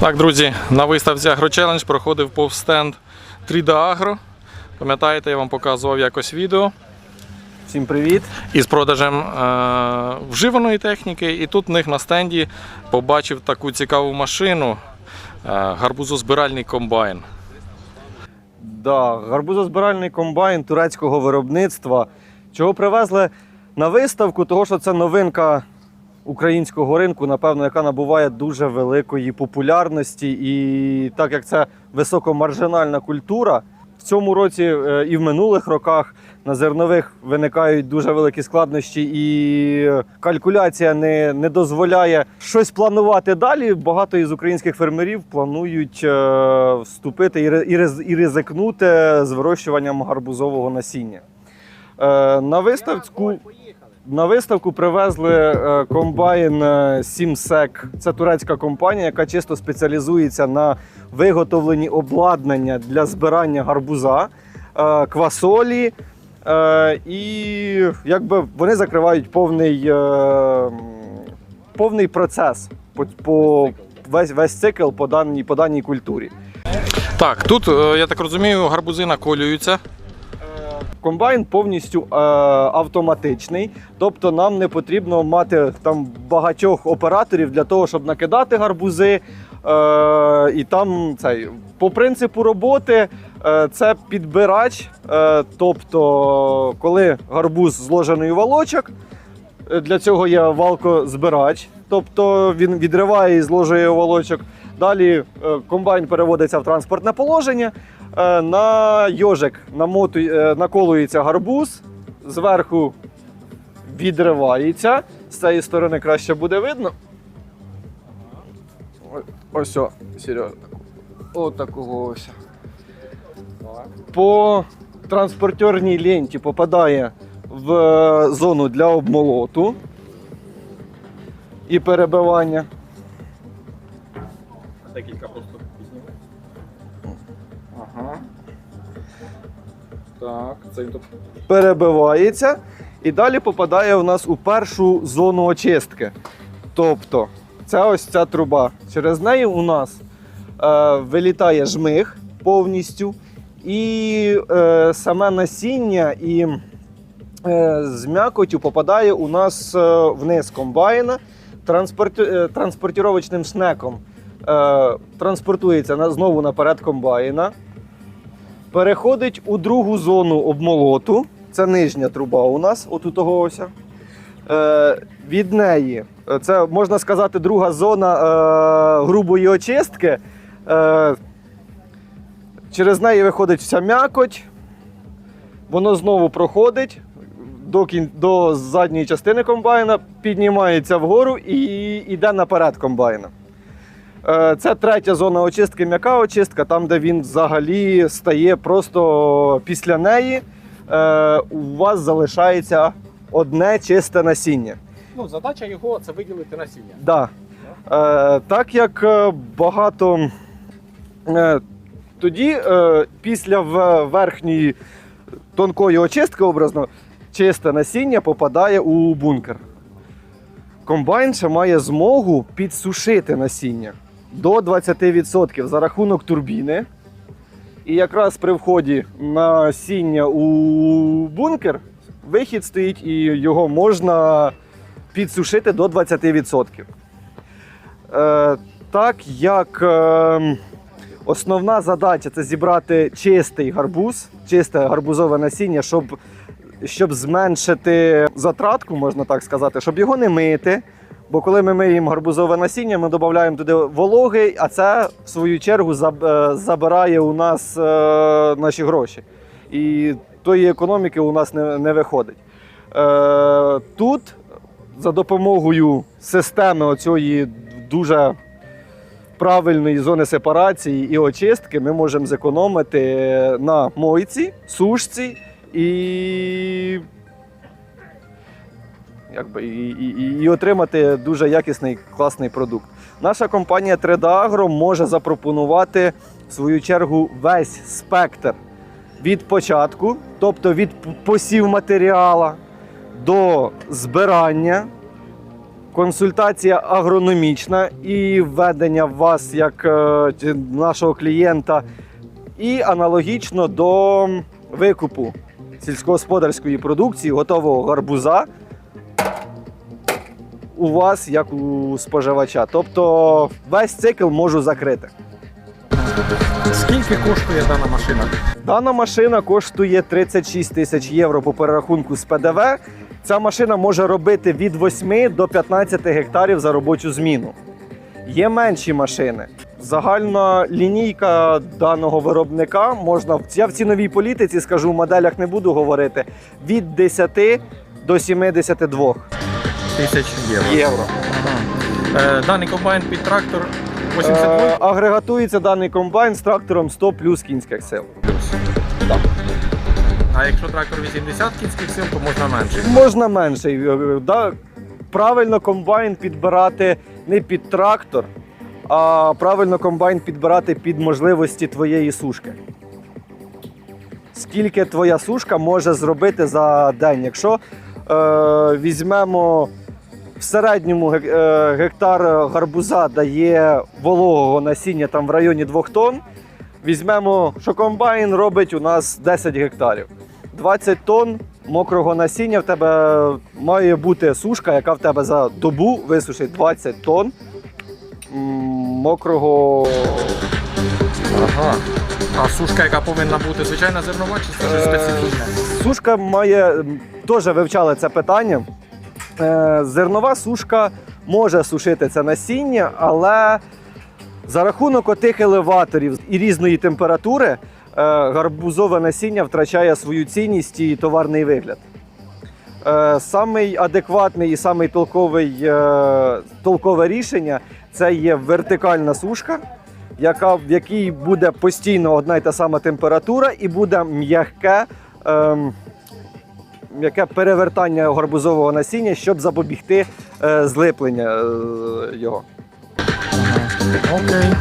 Так, друзі, на виставці AgroChallenge проходив повстенд 3D Agro. Пам'ятаєте, я вам показував якось відео Всім привіт! із продажем е- вживаної техніки. І тут в них на стенді побачив таку цікаву машину е- гарбузозбиральний комбайн. Да, гарбузозбиральний комбайн турецького виробництва. Чого привезли на виставку? Того, що це новинка українського ринку, напевно, яка набуває дуже великої популярності. І так як це високомаржинальна культура, в цьому році е, і в минулих роках на зернових виникають дуже великі складнощі, і калькуляція не, не дозволяє щось планувати далі. Багато із українських фермерів планують е, вступити і, ри- і, і ризикнути з вирощуванням гарбузового насіння. Е, на виставку. На виставку привезли е, комбайн е, Сімсек. Це турецька компанія, яка чисто спеціалізується на виготовленні обладнання для збирання гарбуза, е, квасолі. Е, і якби вони закривають повний, е, повний процес по, по весь, весь цикл по даній, по даній культурі. Так, тут, е, я так розумію, гарбузи наколюються. Комбайн повністю е, автоматичний, тобто нам не потрібно мати там багатьох операторів для того, щоб накидати гарбузи. Е, і там цей по принципу роботи е, це підбирач. Е, тобто, коли гарбуз зложений у волочок, для цього є валкозбирач, тобто він відриває і зложує волочок. Далі е, комбайн переводиться в транспортне положення. Е, На йожик е, наколується гарбуз, зверху відривається. З цієї сторони краще буде видно. Ось, о, Сережа. От такого ось. По транспортерній ленті попадає в е, зону для обмолоту і перебивання. Декілька Так, це перебивається і далі попадає у нас у першу зону очистки. Тобто, це ось ця труба. Через неї у нас е, вилітає жмих повністю, і е, саме насіння і е, з м'якотю попадає у нас е, вниз комбайна транспорт, е, транспортіровочним шнеком. Е, транспортується знову наперед комбайна переходить у другу зону обмолоту. Це нижня труба у нас, отут того ось. Е, від неї, це можна сказати, друга зона е, грубої очистки. Е, через неї виходить вся м'якоть, воно знову проходить до, до задньої частини комбайна, піднімається вгору і йде наперед комбайна. Е, Це третя зона очистки, м'яка очистка, там, де він взагалі стає просто після неї. е, У вас залишається одне чисте насіння. Ну, задача його це виділити насіння. Да. Е, так як багато тоді, після верхньої тонкої очистки, образно, чисте насіння попадає у бункер. Комбайн ще має змогу підсушити насіння до 20% за рахунок турбіни. І якраз при вході насіння у бункер вихід стоїть і його можна підсушити до 20%. Е, так як е, основна задача це зібрати чистий гарбуз, чисте гарбузове насіння, щоб, щоб зменшити затратку, можна так сказати, щоб його не мити. Бо коли ми миємо гарбузове насіння, ми додаємо туди вологи, а це в свою чергу е, забирає у нас е, наші гроші. І тої економіки у нас не, виходить. Е, тут за допомогою системи оцієї дуже правильної зони сепарації і очистки ми можемо зекономити на мойці, сушці і, якби, і, і, і- отримати дуже якісний класний продукт. Наша компанія 3D Agro може запропонувати в свою чергу весь спектр. Від початку, тобто від посів матеріала до збирання, консультація агрономічна і введення вас як е, нашого клієнта, і аналогічно до викупу сільськогосподарської продукції, готового гарбуза у вас як у споживача. Тобто весь цикл можу закрити. Скільки коштує дана машина? Дана машина коштує 36 тисяч євро по перерахунку з ПДВ. Ця машина може робити від 8 до 15 гектарів за робочу зміну. Є менші машини. Загальна лінійка даного виробника можна я в ціновій політиці скажу, в моделях не буду говорити від 10 до 72 Тисяч євро. євро. Е, Даний комбайн під трактор 82 Е, агрегатується даний комбайн з трактором 100 плюс кінських сил. плюс. А якщо трактор 80 кінських сил, то можна менше. Можна менший. Е, Да, правильно комбайн підбирати не під трактор, а правильно комбайн підбирати під можливості твоєї сушки. Скільки твоя сушка може зробити за день? Якщо е, візьмемо в середньому е, гектар гарбуза дає вологого насіння там в районі 2 тонн, візьмемо, що комбайн робить у нас 10 гектарів. 20 тонн мокрого насіння в тебе має бути сушка, яка в тебе за добу висушить 20 тонн мокрого. Ага. А сушка, яка повинна бути звичайна зернова, чи щось Е, специфічне? Сушка має теж вивчали це питання. Е, Зернова сушка може сушити це насіння, але за рахунок отих елеваторів і різної температури е, гарбузове насіння втрачає свою цінність і товарний вигляд. Е, Самий адекватний і самий толковий, толкове рішення це є вертикальна сушка, яка, в якій буде постійно одна й та сама температура і буде м'яке, ем, м'яке перевертання гарбузового насіння, щоб запобігти е, злиплення е, його. Окей.